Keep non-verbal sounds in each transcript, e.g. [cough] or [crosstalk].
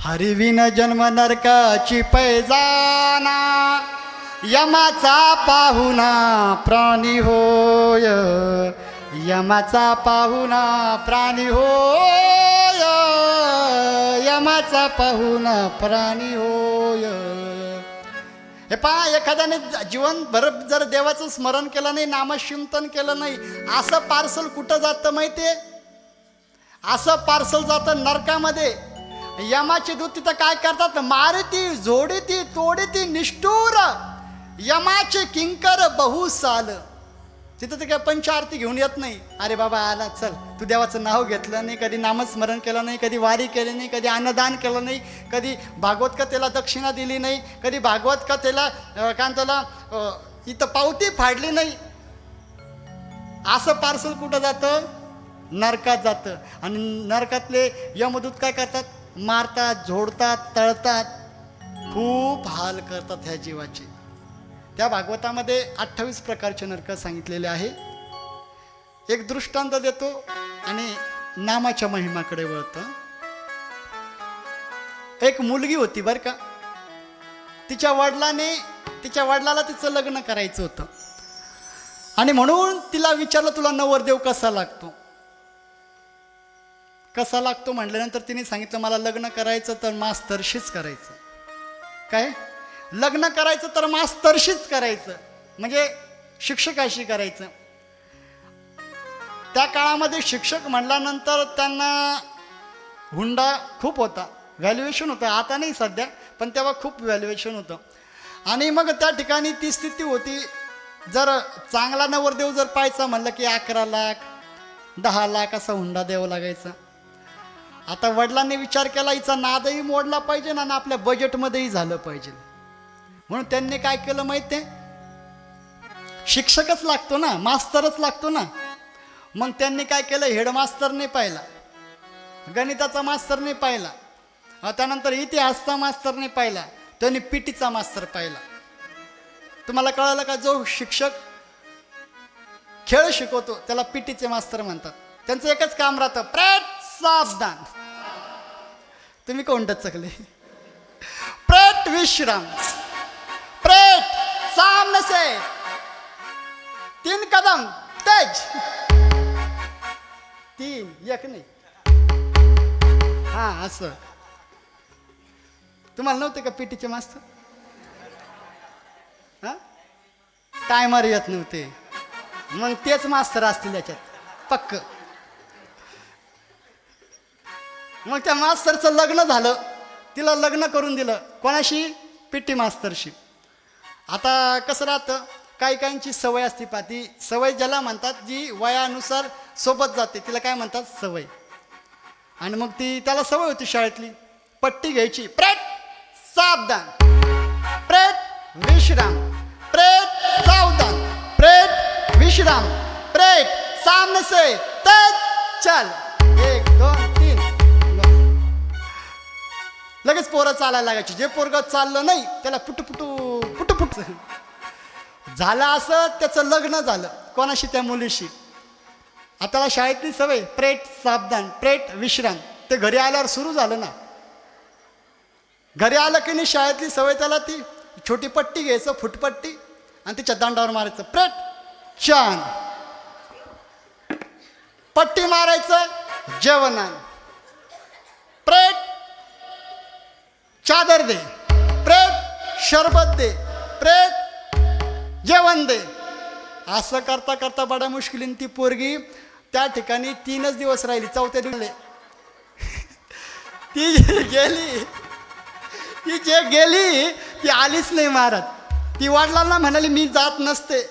हरिविन जन्म नरकाची पैजाना यमाचा पाहुना प्राणी होय. यमाचा पाहुना प्राणी होय. यमाचा पाहुना प्राणी होय. हे पहा एखाद्याने जीवनभर जर देवाचं स्मरण केलं नाही नामचिंतन केलं नाही असं पार्सल कुठं जातं माहितीये? असं पार्सल जातं नरकामध्ये. यमाचे दूत तिथं काय करतात? मारती जोडती तोडती निष्ठूर. यमाचे किंकर बहु साल तिथं ते काय पंचारती घेऊन येत नाही. अरे बाबा आला चल. तू देवाचं नाव घेतलं नाही कधी नामस्मरण केलं नाही कधी वारी केली नाही कधी अन्नदान केलं नाही कधी भागवत कथेला दक्षिणा दिली नाही कधी भागवत कथेला काय त्याला इथं पावती फाडली नाही. असं पार्सल कुठं जातं? नरकात जातं. आणि नरकातले यमदूत काय करतात? मारतात झोडतात तळतात. खूप हाल करतात ह्या जीवाचे. त्या भागवतामध्ये अठ्ठावीस प्रकारचे नरक सांगितलेले आहे. एक दृष्टांत देतो आणि नामाच्या महिमाकडे वळतं. एक मुलगी होती बरं का. तिच्या वडिलाने तिच्या वडिलाला तिचं लग्न करायचं होतं. आणि म्हणून तिला विचारलं तुला नवरदेव कसा लागतो? कसा लागतो म्हटल्यानंतर तिने सांगितलं मला लग्न करायचं तर मास्तरशीच करायचं. काय? लग्न करायचं तर मास्तरशीच करायचं. म्हणजे शिक्षकाशी करायचं. त्या काळामध्ये शिक्षक म्हणल्यानंतर त्यांना हुंडा खूप होता. व्हॅल्युएशन होतं. आता नाही सध्या पण तेव्हा खूप व्हॅल्युएशन होतं. आणि मग त्या ठिकाणी ती स्थिती होती. जर चांगला नवरदेव जर पाहायचा म्हणलं की अकरा लाख दहा लाख असा हुंडा द्यावा लागायचा. आता वडिलांनी विचार केला हिचा नादही मोडला पाहिजे ना आपल्या बजेटमध्येही झालं पाहिजे. म्हणून त्यांनी काय केलं माहिती आहे शिक्षकच लागतो ना मास्तरच लागतो ना. मग त्यांनी काय केलं? हेडमास्तर नाही पाहिला. गणिताचा मास्तर नाही पाहिला. त्यानंतर इतिहासचा मास्तर नाही पाहिला. त्यांनी पीटीचा मास्तर पाहिला. तुम्हाला कळालं का? जो शिक्षक खेळ शिकवतो त्याला पीटीचे मास्तर म्हणतात. त्यांचं एकच काम राहतं प्रॅट! सावधान तुम्ही कोणतं चकले प्रेत विश्राम. प्रेत सामने से तीन कदम. तेज. तीन एक नाही. हा असं. तुम्हाला नव्हते का पीटीचे मास्तर? हा? टायमर येत नव्हते. मग तेच मास्तर असतील याच्यात. पक्क. मग त्या मास्तरचं लग्न झालं. तिला लग्न करून दिलं. कोणाशी? पिट्टी मास्तरशी. आता कसं राहतं? काही काहींची सवय असते पा ती सवय ज्याला म्हणतात जी वयानुसार सोबत जाते. तिला काय म्हणतात? सवय. आणि मग ती त्याला सवय होती शाळेतली. पट्टी घ्यायची. प्रेत सावधान. प्रेत विश्राम. प्रेत सावधान. प्रेत विश्राम. प्रेत सामने से तेज चल. लगेच पोरं चालायला लागायची. जे पोरग चाललं नाही त्याला पुटू पुटपुट झालं असं त्याचं लग्न झालं. कोणाशी? त्या मुलीशी. आता शाळेतली सवय प्रेट सावधान प्रेट विश्राम ते घरी आल्यावर सुरू झालं ना. घरी आलं की नाही शाळेतली सवय त्याला ती. छोटी पट्टी घ्यायचं फुटपट्टी आणि तिच्या दांडावर मारायचं. प्रेट छान पट्टी मारायचं जेवणान प्रेट चादर दे प्रेत शरबत दे प्रेत जेवण दे. असं करता करता बडा मुश्किलीन ती पोरगी. त्या ठिकाणी तीनच दिवस राहिली चौथ्या दिवस [laughs] ती गेली ती जे गेली ती आलीच नाही महाराज. ती वडिलांना म्हणाली मी जात नसते.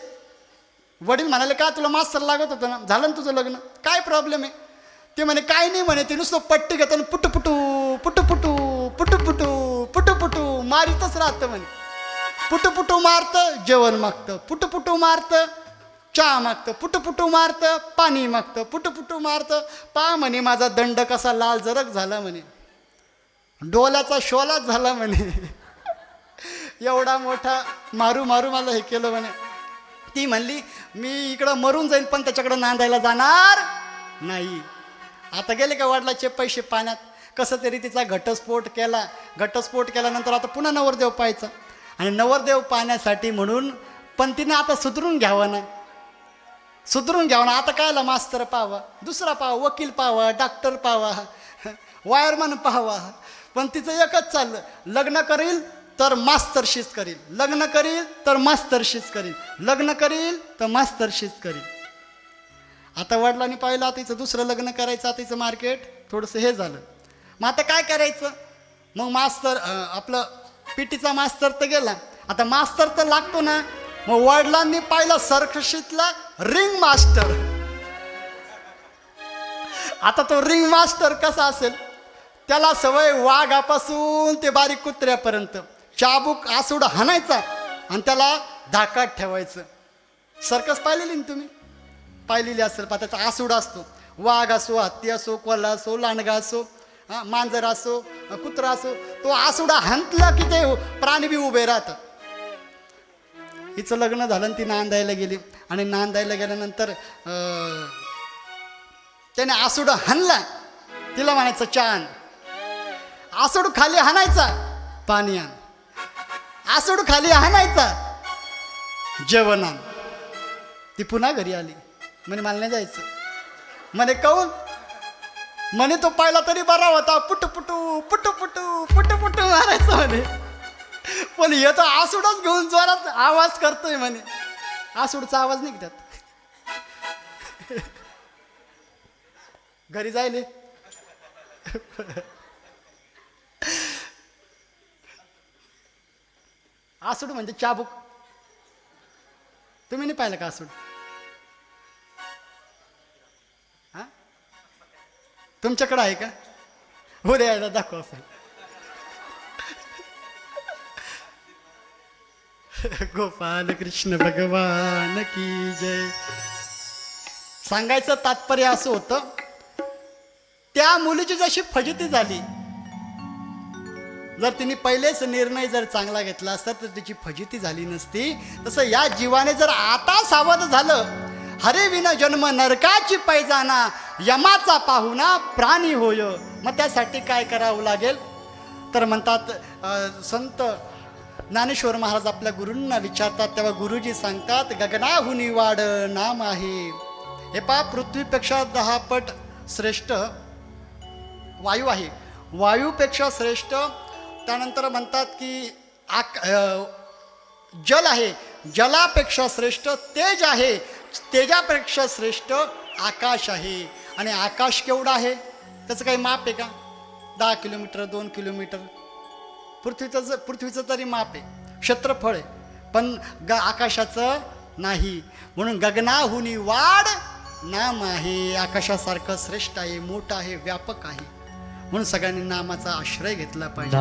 वडील म्हणाले का तुला मास्तर लागत होतं ना? झालं ना तुझं लग्न? काय प्रॉब्लेम आहे? ते म्हणे काय नाही म्हणे ते नुसतं पट्टी घेताना पुटू पुटू पुटू पुटू मारितच राहतं म्हणे. पुटपुटू मारतं जेवण मागतं. पुटपुटू मारतं चहा मागतं. पुटपुटू मारतं पाणी मागतं. पुटपुटू मारतं पा म्हणे माझा दंड कसा लाल जरक झाला म्हणे. डोल्याचा शोलाच झाला म्हणे. एवढा मोठा मारू मारू मला हे केलं म्हणे. ती म्हणली मी इकडं मरून जाईन पण त्याच्याकडं नांदायला जाणार नाही. आता गेले का वडिलाचे पैसे पाण्यात? कसं तरी तिचा घटस्फोट केला. घटस्फोट केल्यानंतर आता पुन्हा नवरदेव पाहायचा. आणि नवरदेव पाहण्यासाठी म्हणून पण तिनं आता सुधरून घ्यावं ना. सुधरून घ्यावं ना. आता कायला मास्तर पाहावा? दुसरा पाहा वकील पाहावा? डॉक्टर पाहावा? वायरमन पाहावा? पण तिचं एकच चाललं. लग्न करील तर मास्तरशीच करील. लग्न करील तर मास्तरशीच करील. लग्न करील तर मास्तरशीच करील. आता वडिलांनी पाहिलं आता तिचं दुसरं लग्न करायचं आता तिचं मार्केट थोडंसं हे झालं. मग आता काय करायचं? मग मास्तर आपलं पीटीचा मास्तर तर गेला. आता मास्तर तर लागतो ना. मग वडिलांनी पाहिलं सरकशीतला रिंग मास्टर आता तो रिंग मास्टर कसा असेल? त्याला सवय वाघापासून ते बारीक कुत्र्यापर्यंत. चाबूक आसूड हाणायचा आणि त्याला धाकात ठेवायचं. सर्कस पाहिलेली ना तुम्ही? पाहिलेली असेल पा त्याचा आसूड असतो. वाघ असो हत्ती असो कोल्हा असो लांडगा असो हा मांजर असो कुत्रा असो तो आसूड हाणला की ते प्राणी बी उभे राहतात. हिचं लग्न झालं आणि ती नांदायला गेली. आणि नांदायला गेल्यानंतर अं, त्याने आसूड हाणला. तिला म्हणायचं चान. आसूड खाली हाणायचा पाणी आण. आसूड खाली हाणायचा जेवण आण. ती पुन्हा घरी आली. म्हणे मला नाही जायचं. म्हणे काऊन? म्हणे तो पाहिला तरी बरा होता. पुटू पुटू पुटू पुटू पुटू पुटू मारायचं म्हणे. पण हे तर आसूडच घेऊन जोरात आवाज करतोय म्हणे. आसूडचा आवाज निघतात घरी जायले. आसूड म्हणजे चाबूक. तुम्ही नाही पाहिलं का आसूड? तुमच्याकडं आहे का? हो द्यायला दाखवा असं. गोपाल कृष्ण भगवान की जय. सांगायचं तात्पर्य असं होतं त्या मुलीची जशी फजिती झाली जर तिने पहिलेच निर्णय जर चांगला घेतला असता तर तिची फजिती झाली नसती. तसं या जीवाने जर आता सावध झालं हरे विन जन्म नरकाची पैजाना यमाचा पाहुणा प्राणी होय. मग त्यासाठी काय करावं लागेल? तर म्हणतात संत ज्ञानेश्वर महाराज आपल्या गुरूंना विचारतात तेव्हा गुरुजी सांगतात गगनाहुनी वाड नाम आहे. हे पा पृथ्वीपेक्षा दहा पट श्रेष्ठ वायू आहे. वायूपेक्षा श्रेष्ठ त्यानंतर म्हणतात की आक जल आहे. जलापेक्षा श्रेष्ठ तेज आहे. तेजापेक्षा श्रेष्ठ आकाश आहे. आणि आकाश केवढं आहे? त्याचं काही माप आहे का? दहा किलोमीटर दोन किलोमीटर. पृथ्वीचं पृथ्वीचं तरी माप आहे. क्षेत्रफळ आहे. पण ग आकाशाचं नाही. म्हणून गगनाहुनी वाढ नाम आहे. आकाशासारखं श्रेष्ठ आहे मोठं आहे व्यापक आहे. म्हणून सगळ्यांनी नामाचा आश्रय घेतला पाहिजे.